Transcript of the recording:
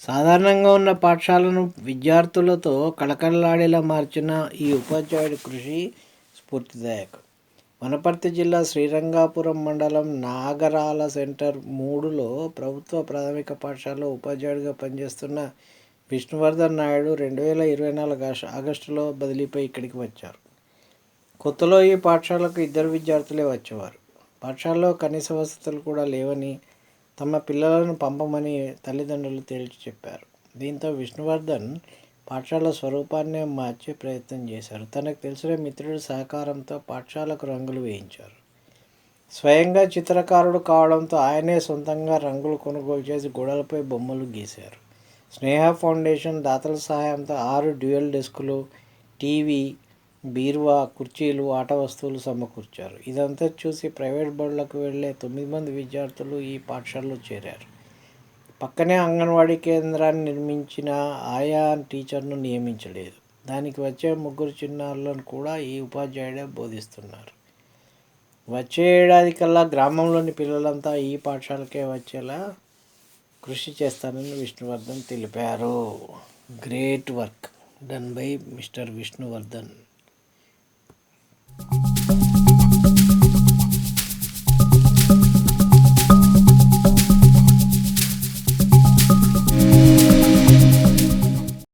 సాధారణంగా ఉన్న పాఠశాలను విద్యార్థులతో కళకళలాడేలా మార్చిన ఈ ఉపాధ్యాయుడి కృషి స్ఫూర్తిదాయకం. వనపర్తి జిల్లా శ్రీరంగాపురం మండలం నాగరాల సెంటర్ మూడులో ప్రభుత్వ ప్రాథమిక పాఠశాలలో ఉపాధ్యాయుడిగా పనిచేస్తున్న విష్ణువర్ధన్ నాయుడు రెండు వేల ఇరవై నాలుగు ఆగస్టులో బదిలీపై ఇక్కడికి వచ్చారు. కొత్తలో ఈ పాఠశాలకు ఇద్దరు విద్యార్థులే వచ్చేవారు. పాఠశాలలో కనీస వసతులు కూడా లేవని తమ పిల్లలను పంపమని తల్లిదండ్రులు తేల్చి చెప్పారు. దీంతో విష్ణువర్ధన్ పాఠశాల స్వరూపాన్నే మార్చే ప్రయత్నం చేశారు. తనకు తెలిసిన మిత్రుడి సహకారంతో పాఠశాలకు రంగులు వేయించారు. స్వయంగా చిత్రకారుడు కావడంతో ఆయనే సొంతంగా రంగులు కొనుగోలు చేసి గోడలపై బొమ్మలు గీశారు. స్నేహ ఫౌండేషన్ దాతల సహాయంతో ఆరు డ్యూయల్ డెస్కులు టీవీ బీరువా కుర్చీలు ఆట వస్తువులు సమకూర్చారు. ఇదంతా చూసి ప్రైవేట్ బడులకు వెళ్ళే తొమ్మిది మంది విద్యార్థులు ఈ పాఠశాలలో చేరారు. పక్కనే అంగన్వాడీ కేంద్రాన్ని నిర్మించిన ఆయా టీచర్ను నియమించలేదు. దానికి వచ్చే ముగ్గురు చిన్నారులను కూడా ఈ ఉపాధ్యాయుడే బోధిస్తున్నారు. వచ్చే ఏడాది కల్లా గ్రామంలోని పిల్లలంతా ఈ పాఠశాలకే వచ్చేలా కృషి చేస్తానని విష్ణువర్ధన్ తెలిపారు. Great work done by mister Vishnuvardhan.